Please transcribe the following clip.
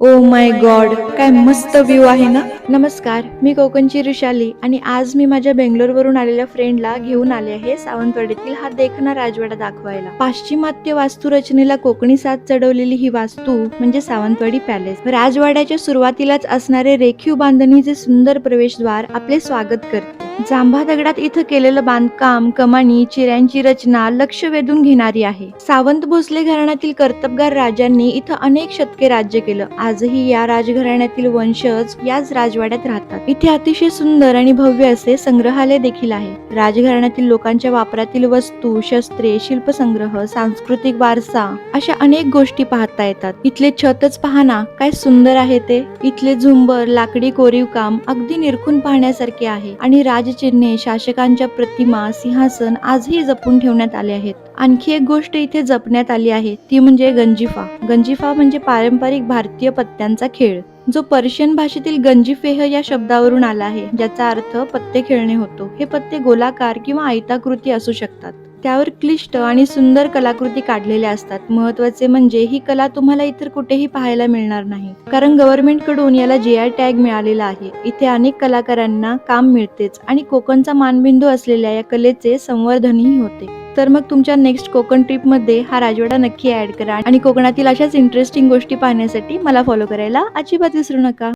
Oh my God काय मस्त view आहे ना? नमस्कार मी कोकणची ऋषाली आणि आज मी माझ्या बेंगलोरवरून आलेल्या फ्रेंडला घेऊन आले आहे सावंतवाडीतील हा देखना राजवाडा दाखवायला. पाश्चिमात्य वास्तुरचनेला कोकणी साथ चढवलेली ही वास्तू म्हणजे सावंतवाडी पॅलेस राजवाड्याच्या सुरुवातीलाच असणारे रेखीव बांधणीचे सुंदर प्रवेशद्वार आपले स्वागत करते. जांभा दगडात इथं केलेलं बांधकाम कमानी चिऱ्यांची रचना लक्ष वेधून घेणारी आहे. सावंत भोसले घराण्यातील कर्तबगार राजांनी इथं अनेक शतके राज्य केलं. आजही या राजघराण्यातील वंशज याच राजवाड्यात राहतात. इथे अतिशय सुंदर आणि भव्य असे संग्रहालय देखील आहे. राजघराण्यातील लोकांच्या वापरातील वस्तू शस्त्रे शिल्पसंग्रह सांस्कृतिक वारसा अशा अनेक गोष्टी पाहता येतात. इथले छतच पहा ना काय सुंदर आहे ते. इथले झुंबर लाकडी कोरीव काम अगदी निरखून पाहण्यासारखे आहे आणि राज राजचिन्हे शासकांच्या प्रतिमा सिंहासन आजही जपून ठेवण्यात आले आहेत. आणखी एक गोष्ट इथे जपण्यात आली आहे ती म्हणजे गंजिफा. गंजिफा म्हणजे पारंपरिक भारतीय पत्त्यांचा खेळ जो पर्शियन भाषेतील गंजिफेह या शब्दावरून आला आहे ज्याचा अर्थ पत्ते खेळणे होतो. हे पत्ते गोलाकार किंवा आयताकृती असू शकतात. त्यावर क्लिष्ट आणि सुंदर कलाकृती काढलेल्या असतात. महत्त्वाचे म्हणजे ही कला तुम्हाला इतर कुठेही पाहायला मिळणार नाही. कारण गव्हर्नमेंटकडून याला जी आय टॅग मिळालेला आहे. इथे अनेक कलाकारांना काम मिळतेच आणि कोकणचा मानबिंदू असलेल्या या कलेचे संवर्धनही होते. तर मग तुमच्या नेक्स्ट कोकण ट्रिपमध्ये हा राजवाडा नक्की ऍड करा आणि कोकणातील अशाच इंटरेस्टिंग गोष्टी पाहण्यासाठी मला फॉलो करायला अजिबात विसरू नका.